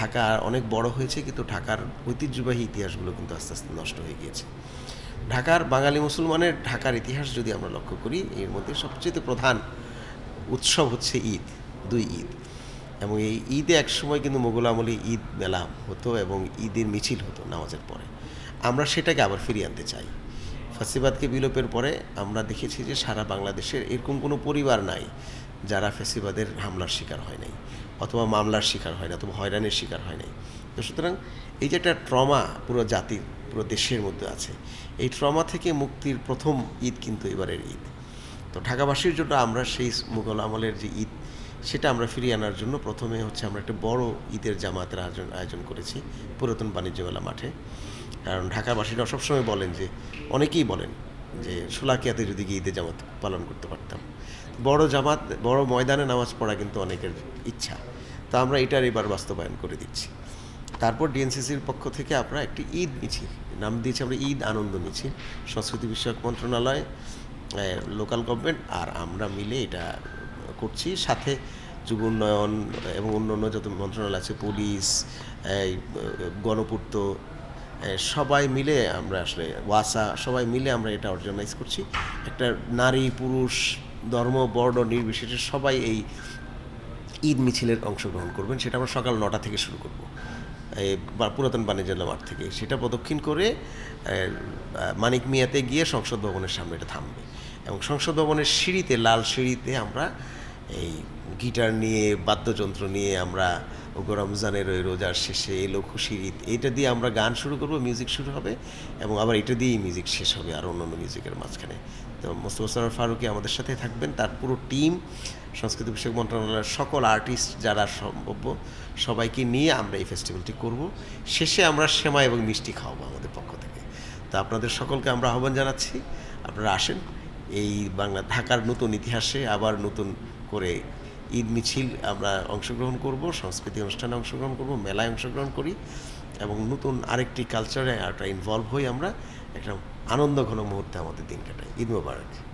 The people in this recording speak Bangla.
ঢাকা অনেক বড় হয়েছে, কিন্তু ঢাকার ঐতিহ্যবাহী ইতিহাসগুলো কিন্তু আস্তে আস্তে নষ্ট হয়ে গিয়েছে। ঢাকার বাঙালি মুসলমানের ঢাকার ইতিহাস যদি আমরা লক্ষ্য করি, এর মধ্যে সবচেয়ে প্রধান উৎসব হচ্ছে ঈদ, দুই ঈদ। এবং এই ঈদে একসময় কিন্তু মোগল আমলে ঈদ মেলা হতো এবং ঈদের মিছিল হতো নামাজের পরে। আমরা সেটাকে আবার ফিরিয়ে আনতে চাই। ফাসিবাদকে বিলোপের পরে আমরা দেখেছি যে সারা বাংলাদেশের এরকম কোনো পরিবার নাই যারা ফেসিবাদের হামলার শিকার হয় নাই, অথবা মামলার শিকার হয় না অথবা হয়রানির শিকার হয় নাই। তো সুতরাং এই যে একটা ট্রমা পুরো জাতির, পুরো দেশের মধ্যে আছে, এই ট্রমা থেকে মুক্তির প্রথম ঈদ কিন্তু এবারের ঈদ। তো ঢাকাবাসীর জন্য আমরা সেই মুঘল আমলের যে ঈদ, সেটা আমরা ফিরিয়ে আনার জন্য প্রথমে হচ্ছে আমরা একটা বড় ঈদের জামাতের আয়োজন আয়োজন করেছি পুরাতন বাণিজ্য মেলা মাঠে। কারণ ঢাকাবাসীরা সবসময় বলেন যে, অনেকেই বলেন যে সোলাকিয়াতে যদি গিয়ে ঈদের জামাত পালন করতে পারতাম। বড় জামাত, বড় ময়দানে নামাজ পড়া কিন্তু অনেকের ইচ্ছা। তো আমরা এটার এবার বাস্তবায়ন করে দিচ্ছি। তারপর ডিএনসিসির পক্ষ থেকে আমরা একটি ঈদ মিছিল, নাম দিয়েছি আমরা ঈদ আনন্দ মিছিল, সংস্কৃতি বিষয়ক মন্ত্রণালয় লোকাল গভর্নমেন্ট আর আমরা মিলে এটা করছি। সাথে যুব উন্নয়ন এবং অন্যান্য যত মন্ত্রণালয় আছে, পুলিশ গণপূর্ত সবাই মিলে আমরা আসলে, ওয়াসা, সবাই মিলে আমরা এটা অর্গানাইজ করছি। একটা নারী, পুরুষ ধর্ম, বর্ণ, নির্বিশেষে সবাই এই ঈদ মিছিলের অংশগ্রহণ করবেন। সেটা আমরা সকাল নটা থেকে শুরু করব। এই পুরাতন বাণিজ্য মাঠ থেকে। সেটা প্রদক্ষিণ করে মানিক মিয়াতে গিয়ে সংসদ ভবনের সামনে এটা থামবে। এবং সংসদ ভবনের সিঁড়িতে, লাল সিঁড়িতে আমরা এই গিটার নিয়ে, বাদ্যযন্ত্র নিয়ে আমরা ওগো রমজানের ওই রোজার শেষে এলো খুশির ঈদ। এইটা দিয়ে আমরা গান শুরু করব মিউজিক শুরু হবে এবং আবার এটা দিয়েই মিউজিক শেষ হবে আর অন্য অন্য মিউজিকের মাঝখানে। তো মোস্তফা ফারুকি আমাদের সাথে থাকবেন, তার পুরো টিম সংস্কৃতি বিষয়ক মন্ত্রণালয়ের সকল আর্টিস্ট যারা সম্ভব্য সবাইকে নিয়ে আমরা এই ফেস্টিভ্যালটি করব। শেষে আমরা সেমাই এবং মিষ্টি খাওয়াবো আমাদের পক্ষ থেকে। তো আপনাদের সকলকে আমরা আহ্বান জানাচ্ছি, আপনারা আসেন। এই বাংলা ঢাকার নতুন ইতিহাসে আবার নতুন করে ঈদ মিছিল আমরা অংশগ্রহণ করব, সংস্কৃতি অনুষ্ঠানে অংশগ্রহণ করব, মেলায় অংশগ্রহণ করি এবং নতুন আরেকটি কালচারে একটা ইনভলভ হই আমরা, একটা আনন্দঘন মুহূর্তে আমাদের দিন কাটাই। ঈদ মোবারক।